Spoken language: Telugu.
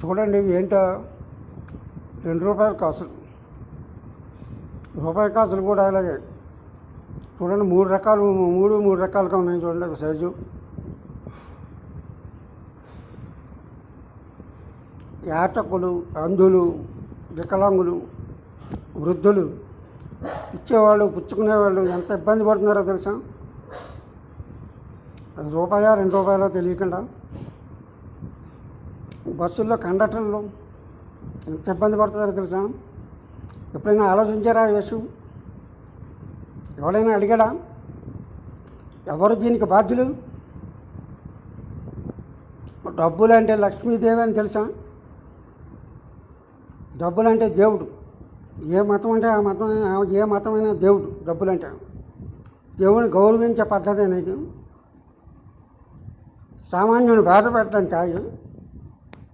చూడండి ఇవి ఏంటో రెండు రూపాయల కాసులు. రూపాయి కాసులు కూడా అలాగే. చూడండి మూడు రకాలు మూడు మూడు రకాలుగా ఉన్నాయి చూడండి ఒక సైజు. యాటకులు అంధులు వికలాంగులు వృద్ధులు ఇచ్చేవాళ్ళు పుచ్చుకునేవాళ్ళు ఎంత ఇబ్బంది పడుతున్నారో తెలుసా? అది రెండు రూపాయలో తెలియకుండా. బస్సుల్లో కండక్టర్లు ఎంత ఇబ్బంది పడుతుందో తెలుసా? ఎప్పుడైనా ఆలోచించారా ఈ విషయం ఎవడైనా అడిగాడా? ఎవరు దీనికి బాధ్యులు? డబ్బులు అంటే లక్ష్మీదేవి అని తెలుసా? డబ్బులు అంటే దేవుడు. ఏ మతం అంటే ఆ మతం ఏ మతమైనా దేవుడు డబ్బులు అంటే దేవుని గౌరవించే పద్ధతి అనేది సామాన్యుని బాధ పెట్టడం కాదు.